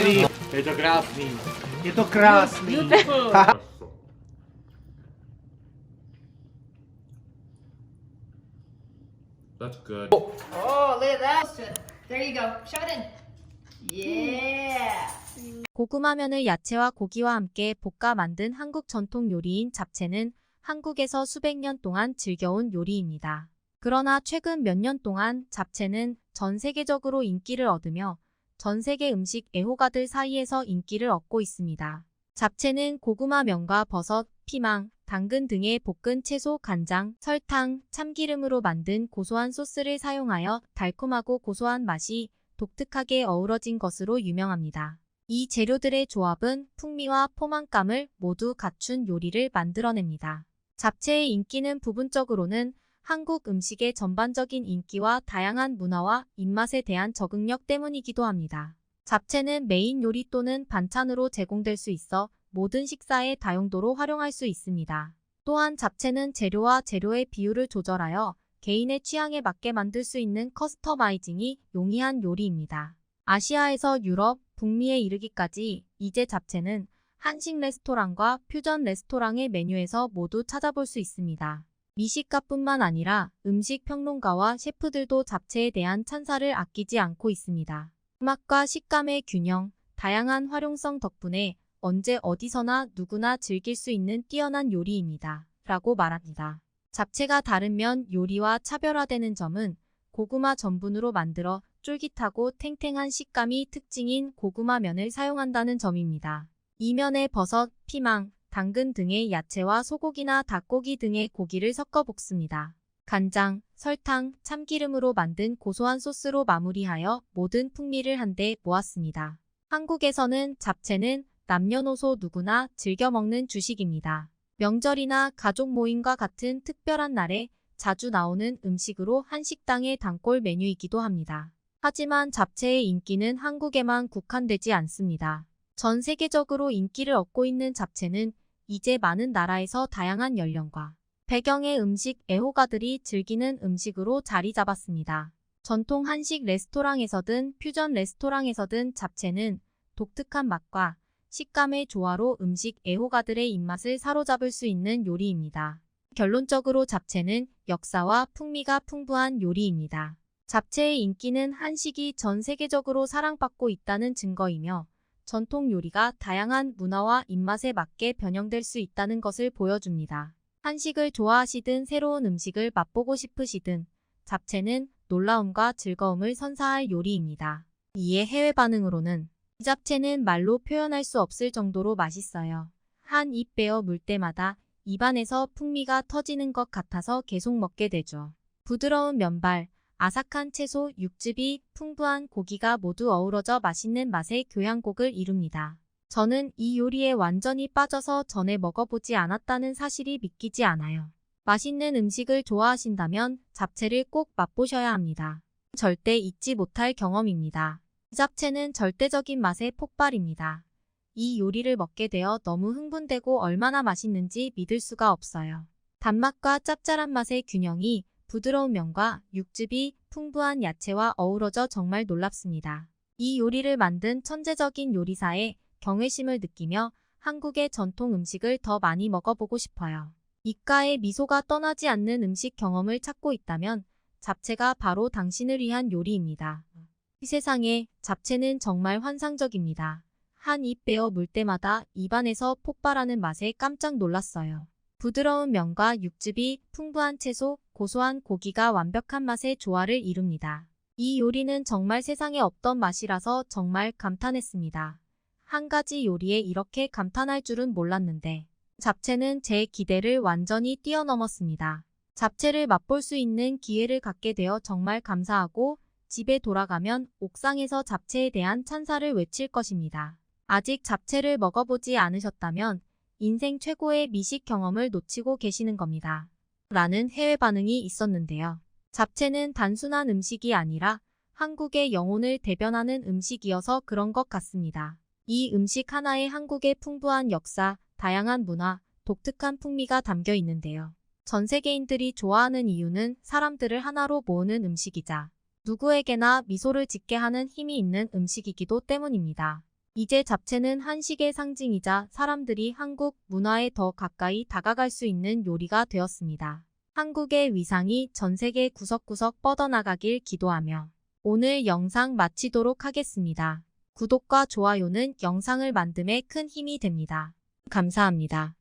Красиво. Это красный. Это красный. Хорошо. That's good. Oh, look at that. There you go. Shove it in. Yeah. 고구마면을 야채와 고기와 함께 볶아 만든 한국 전통 요리인 잡채는 한국에서 수백 년 동안 즐겨온 요리입니다. 그러나 최근 몇 년 동안 잡채는 전 세계적으로 인기를 얻으며 전 세계 음식 애호가들 사이에서 인기를 얻고 있습니다. 잡채는 고구마 면과 버섯, 피망, 당근 등의 볶은 채소, 간장, 설탕, 참기름으로 만든 고소한 소스를 사용하여 달콤하고 고소한 맛이 독특하게 어우러진 것으로 유명합니다. 이 재료들의 조합은 풍미와 포만감을 모두 갖춘 요리를 만들어냅니다. 잡채의 인기는 부분적으로는 한국 음식의 전반적인 인기와 다양한 문화와 입맛에 대한 적응력 때문이기도 합니다. 잡채는 메인 요리 또는 반찬으로 제공될 수 있어 모든 식사의 다용도로 활용할 수 있습니다. 또한 잡채는 재료와 재료의 비율을 조절하여 개인의 취향에 맞게 만들 수 있는 커스터마이징이 용이한 요리입니다. 아시아에서 유럽, 북미에 이르기까지 이제 잡채는 한식 레스토랑과 퓨전 레스토랑의 메뉴에서 모두 찾아볼 수 있습니다. 미식가뿐만 아니라 음식 평론가와 셰프들도 잡채에 대한 찬사를 아끼지 않고 있습니다. 맛과 식감의 균형, 다양한 활용성 덕분에 언제 어디서나 누구나 즐길 수 있는 뛰어난 요리입니다. 라고 말합니다. 잡채가 다른 면 요리와 차별화되는 점은 고구마 전분으로 만들어 쫄깃하고 탱탱한 식감이 특징인 고구마 면을 사용한다는 점입니다. 이 면에 버섯, 피망, 당근 등의 야채와 소고기나 닭고기 등의 고기를 섞어 볶습니다. 간장, 설탕, 참기름으로 만든 고소한 소스로 마무리하여 모든 풍미를 한데 모았습니다. 한국에서는 잡채는 남녀노소 누구나 즐겨 먹는 주식입니다. 명절이나 가족 모임과 같은 특별한 날에 자주 나오는 음식으로 한식당의 단골 메뉴이기도 합니다. 하지만 잡채의 인기는 한국에만 국한되지 않습니다. 전 세계적으로 인기를 얻고 있는 잡채는 이제 많은 나라에서 다양한 연령과 배경의 음식 애호가들이 즐기는 음식으로 자리 잡았습니다. 전통 한식 레스토랑에서든 퓨전 레스토랑에서든 잡채는 독특한 맛과 식감의 조화로 음식 애호가들의 입맛을 사로잡을 수 있는 요리입니다. 결론적으로 잡채는 역사와 풍미가 풍부한 요리입니다. 잡채의 인기는 한식이 전 세계적으로 사랑받고 있다는 증거이며 전통 요리가 다양한 문화와 입맛에 맞게 변형될 수 있다는 것을 보여줍니다. 한식을 좋아하시든 새로운 음식을 맛보고 싶으시든 잡채는 놀라움과 즐거움을 선사할 요리입니다. 이에 해외 반응으로는 이 잡채는 말로 표현할 수 없을 정도로 맛있어요. 한 입 베어 물 때마다 입안에서 풍미가 터지는 것 같아서 계속 먹게 되죠. 부드러운 면발, 아삭한 채소, 육즙이 풍부한 고기가 모두 어우러져 맛있는 맛의 교향곡을 이룹니다. 저는 이 요리에 완전히 빠져서 전에 먹어보지 않았다는 사실이 믿기지 않아요. 맛있는 음식을 좋아하신다면 잡채를 꼭 맛보셔야 합니다. 절대 잊지 못할 경험입니다. 잡채는 절대적인 맛의 폭발입니다. 이 요리를 먹게 되어 너무 흥분되고 얼마나 맛있는지 믿을 수가 없어요. 단맛과 짭짤한 맛의 균형이 부드러운 면과 육즙이 풍부한 야채와 어우러져 정말 놀랍습니다. 이 요리를 만든 천재적인 요리사에 경외심을 느끼며 한국의 전통 음식을 더 많이 먹어보고 싶어요. 입가에 미소가 떠나지 않는 음식 경험을 찾고 있다면 잡채가 바로 당신을 위한 요리입니다. 이 세상에 잡채는 정말 환상적입니다. 한 입 베어 물 때마다 입안에서 폭발하는 맛에 깜짝 놀랐어요. 부드러운 면과 육즙이 풍부한 채소, 고소한 고기가 완벽한 맛의 조화를 이룹니다. 이 요리는 정말 세상에 없던 맛이라서 정말 감탄했습니다. 한 가지 요리에 이렇게 감탄할 줄은 몰랐는데 잡채는 제 기대를 완전히 뛰어넘었습니다. 잡채를 맛볼 수 있는 기회를 갖게 되어 정말 감사하고 집에 돌아가면 옥상에서 잡채에 대한 찬사를 외칠 것입니다. 아직 잡채를 먹어보지 않으셨다면 인생 최고의 미식 경험을 놓치고 계시는 겁니다. 라는 해외 반응이 있었는데요. 잡채는 단순한 음식이 아니라 한국의 영혼을 대변하는 음식이어서 그런 것 같습니다. 이 음식 하나에 한국의 풍부한 역사, 다양한 문화, 독특한 풍미가 담겨 있는데요. 전 세계인들이 좋아하는 이유는 사람들을 하나로 모으는 음식이자 누구에게나 미소를 짓게 하는 힘이 있는 음식이기도 때문입니다. 이제 잡채는 한식의 상징이자 사람들이 한국 문화에 더 가까이 다가갈 수 있는 요리가 되었습니다. 한국의 위상이 전 세계 구석구석 뻗어나가길 기도하며 오늘 영상 마치도록 하겠습니다. 구독과 좋아요는 영상을 만듦에 큰 힘이 됩니다. 감사합니다.